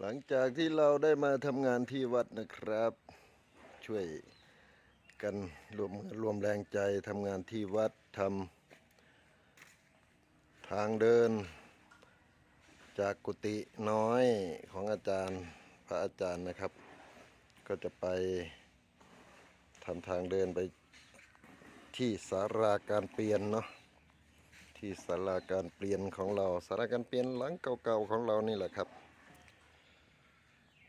หลังจากที่เราได้มาทำงานที่วัดนะครับ ช่วยกันรวมรวมแรงใจทำงานที่วัดทำทางเดิน จากกุฏิน้อยของอาจารย์พระอาจารย์นะครับ ก็จะไปทำทางเดินไปที่สาราการเปลี่ยนเนาะที่ศาลาการเปลี่ยนของเราศาลาการเปลี่ยนหลังเก่าๆของเรานี่แหละครับ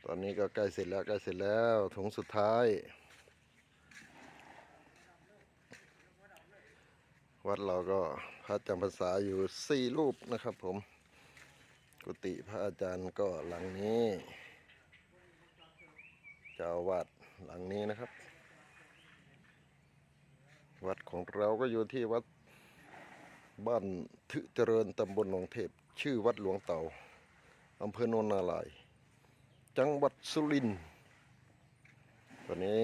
ตอนนี้ก็ใกล้เสร็จแล้วใกล้เสร็จแล้วถุงสุดท้าย วัดเราก็พระจำพรรษาอยู่สี่รูปนะครับผม กุฏิพระอาจารย์ก็หลังนี้เจ้าวาดหลังนี้นะครับ วัดของเราก็อยู่ที่วัดบ้านทึเจริญตำบลหนองเทพ ชื่อวัดหลวงเต่าอำเภอโนนนาราย จังหวัดสุรินทร์ตอนนี้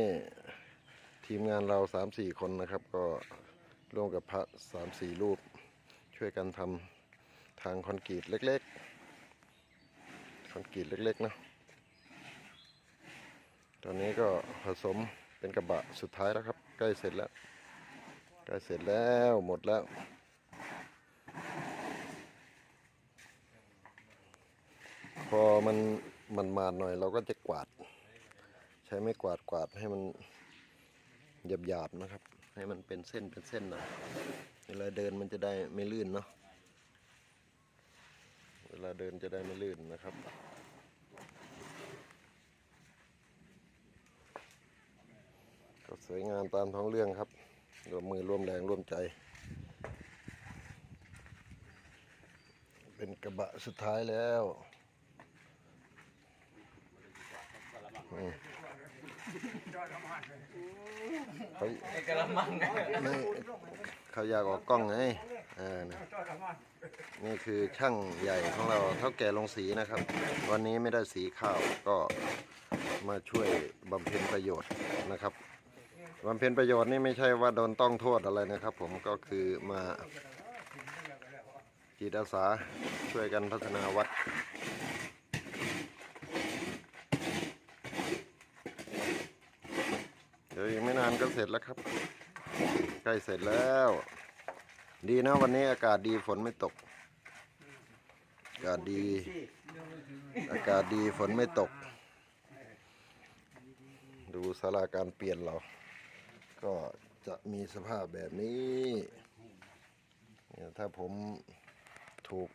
ทีมงานเราสามสี่คนนะครับ ก็ร่วมกับพระสามสี่รูป ช่วยกันทำทางคอนกรีตเล็กๆ คอนกรีตเล็กๆนะตอนนี้ก็ผสมเป็นกระบะสุดท้ายแล้วครับ ใกล้เสร็จแล้ว ใกล้เสร็จแล้วหมดแล้วพอมัน มันมาหน่อยเราก็จะกวาด ใช้ไม้กวาดกวาดให้มันหยาบๆนะครับ ให้มันเป็นเส้นเป็นเส้นหน่อยเวลาเดินมันจะได้ไม่ลื่นเนาะเวลาเดินจะได้ไม่ลื่นนะครับก็สวยงามตามท้องเรื่องครับรวมมือร่วมแรงร่วมใจ เป็นกระบะสุดท้ายแล้วอืม เขาไอ้กระมังไงไม่เขาอยากออกกล้องไงอ่านะนี่คือช่างใหญ่ของเราเท่าแก่ลงสีนะครับ วันนี้ไม่ได้สีข้าวก็มาช่วยบำเพ็ญประโยชน์นะครับบำเพ็ญประโยชน์นี่ไม่ใช่ว่าโดนต้องโทษอะไรนะครับ ผมก็คือมาจิตอาสาช่วยกันพัฒนาวัด เานก็เสร็จแล้วครับ ใกล้เสร็จแล้ว ดีนะวันนี้อากาศดีฝนไม่ตก อากาศดี อากาศดีฝนไม่ตก ดูสาราการเปลี่ยนเรา ก็จะมีสภาพแบบนี้เนี่ยถ้าผมถูก